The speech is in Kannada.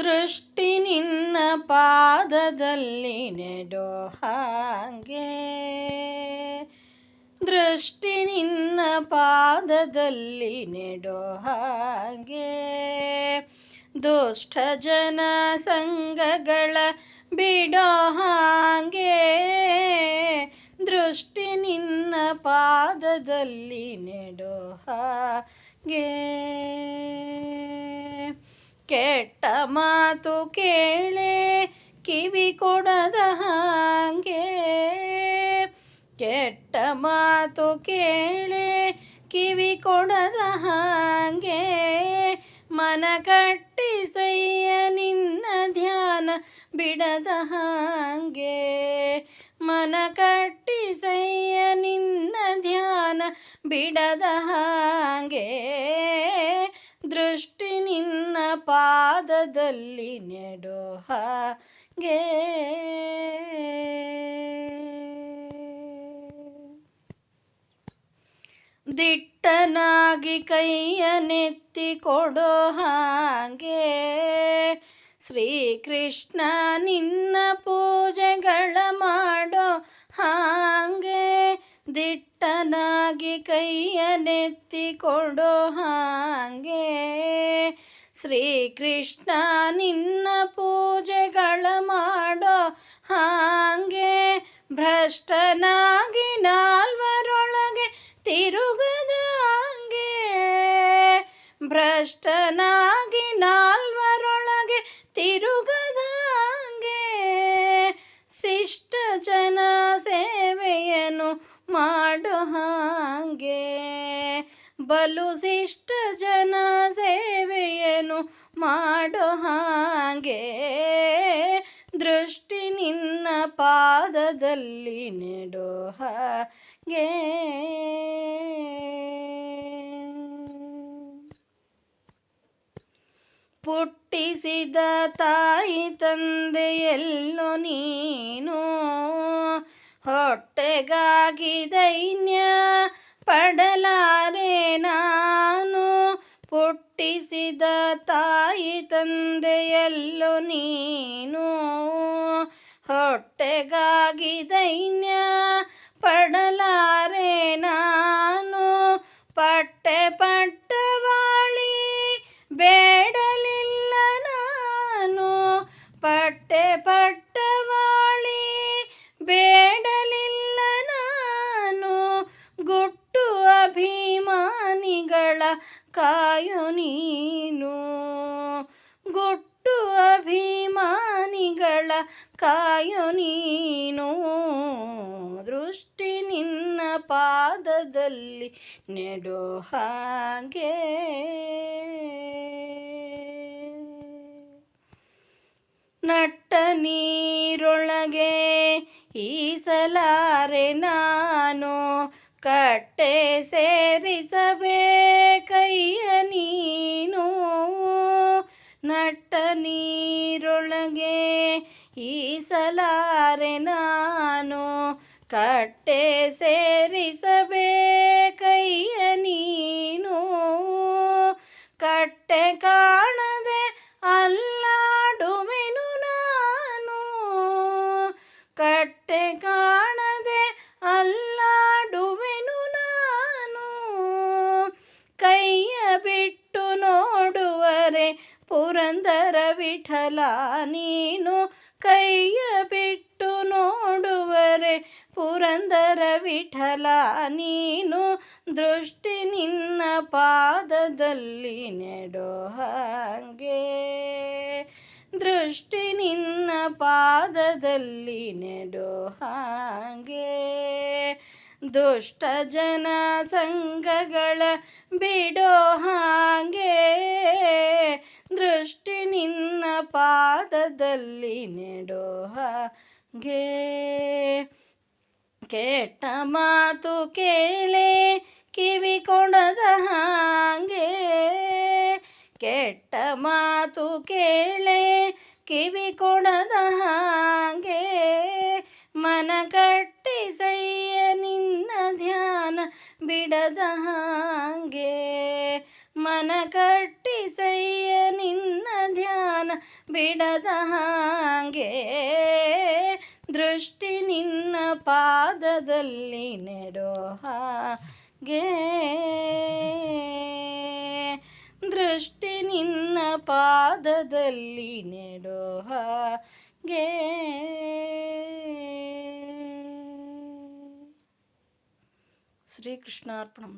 ದೃಷ್ಟಿ ನಿನ್ನ ಪಾದದಲ್ಲಿ ನೆಡೋ ಹಾಗೆ. ದೃಷ್ಟಿ ನಿನ್ನ ಪಾದದಲ್ಲಿ ನೆಡೋ ಹಾಗೆ. ದುಷ್ಟ ಜನ ಸಂಘಗಳ ಬಿಡೋ ಹಾಗೆ. ದೃಷ್ಟಿ ನಿನ್ನ ಪಾದದಲ್ಲಿ ನೆಡೋ ಹಾಗೆ. ಕೆಟ್ಟ ಮಾತು ಕೇಳೆ, ಕಿವಿ ಕೊಡದ ಹಾಗೆ. ಕೆಟ್ಟ ಮಾತು ಕೇಳೆ, ಕಿವಿ ಕೊಡದ ಹಾಗೆ. ಮನ ಕಟ್ಟಿ ಸಯ್ಯ ನಿನ್ನ ಧ್ಯಾನ ಬಿಡದ ಹಾಗೆ. ಮನ ಕಟ್ಟಿ ಸಯ್ಯ ನಿನ್ನ ಧ್ಯಾನ ಬಿಡದ ಹಾಗೆ. ದೃಷ್ಟಿ ಪಾದದಲ್ಲಿ ನೆಡೋ ಹಾಗೆ. ದಿಟ್ಟನಾಗಿ ಕೈಯ ನೆತ್ತಿ ಕೊಡೋ ಹಾಗೆ. ಶ್ರೀಕೃಷ್ಣ ನಿನ್ನ ಪೂಜೆಗಳ ಮಾಡೋ ಹಾಗೆ. ದಿಟ್ಟನಾಗಿ ಕೈಯ ನೆತ್ತಿ ಕೊಡೋ ಶ್ರೀಕೃಷ್ಣ, ನಿನ್ನ ಪೂಜೆಗಳ ಮಾಡೋ ಹಾಂಗೆ ಭ್ರಷ್ಟನಾಗಿ ನಾಲ್ವರೊಳಗೆ ತಿರುಗದಾಂಗೆ. ಭ್ರಷ್ಟನಾಗಿ ನಾಲ್ವರೊಳಗೆ ತಿರುಗದಾಂಗೆ. ಶಿಷ್ಟ ಜನ ಸೇವೆಯನ್ನು ಮಾಡೋ ಹಾಂಗೆ. ಬಲು ಶಿಷ್ಟ ಜನ ಸೇವೆಯನ್ನು ಮಾಡೋ ಹಾಗೆ. ದೃಷ್ಟಿ ನಿನ್ನ ಪಾದದಲ್ಲಿ ನೆಡೋ ಹಾಗೆ. ಪುಟ್ಟಿಸಿದ ತಾಯಿ ತಂದೆಯಲ್ಲೋ ನೀನು. ಹೊಟ್ಟೆಗಾಗಿ ದೈನ್ಯ ತಾಯಿ ತಂದೆಯಲ್ಲೋ ನೀನು. ಹೊಟ್ಟೆಗಾಗಿ ದೈನ್ಯ ಪಡಲಾರೆ ನಾನು. ಪಟ್ಟೆ ಪಟ್ಟವಾಳಿ ಬೇಡಲಿಲ್ಲ ನಾನು. ಪಟ್ಟೆ ಕಾಯು ನೀನು. ಗೊಟ್ಟು ಅಭಿಮಾನಿಗಳ ಕಾಯೋ ನೀನು. ದೃಷ್ಟಿ ನಿನ್ನ ಪಾದದಲ್ಲಿ ನೆಡೋ ಹಾಗೆ. ನಟ್ಟ ನೀರೊಳಗೆ ಈಸಲಾರೆ ನಾನು. ಕಟ್ಟೆ ಸೇರಿಸಬೇಕಯ್ಯ ನೀನು ನಟ್ಟ ನೀರೊಳಗೆ ಈಸಲಾರೆ ನಾನು ಕಟ್ಟೆ ಸೇರಿಸಬೇಕಯ್ಯ ನೀನು ಕೈಯ ಬಿಟ್ಟು ನೋಡುವರೆ ಪುರಂದರ ವಿಠಲ ನೀನು ದೃಷ್ಟಿ ನಿನ್ನ ಪಾದದಲ್ಲಿ ನೆಡೋ ಹಾಗೆ. ದೃಷ್ಟಿ ನಿನ್ನ ಪಾದದಲ್ಲಿ ನೆಡೋ ಹಾಗೆ. ದುಷ್ಟ ಜನ ಸಂಘಗಳ ಬಿಡೋ ಹಾಗೆ ದೃಷ್ಟಿ ನಿನ್ನ ಪಾದದಲ್ಲಿ ನೆಡೋ ಹಾಗೆ. ಕೆಟ್ಟ ಮಾತು ಕೇಳೆ ಕಿವಿ ಕೊಡದ ಹಾಗೆ. ಕೆಟ್ಟ ಮಾತು ಕೇಳೆ ಕಿವಿ ಕೊಡದ ಹಾಗೆ. ಮನ ಕಟ್ಟಿ ಹಾಗೆ ಮನ ಕಟ್ಟಿ ಸಯ್ಯ ನಿನ್ನ ಧ್ಯಾನ ಬಿಡದ ಹಾಗೆ. ದೃಷ್ಟಿ ನಿನ್ನ ಪಾದದಲ್ಲಿ ನೆಡೋ ಹಾಗೆ. ದೃಷ್ಟಿ ನಿನ್ನ ಪಾದದಲ್ಲಿ ನೆಡೋ ಹಾಗೆ. శ్రీకృష్ణార్పణం.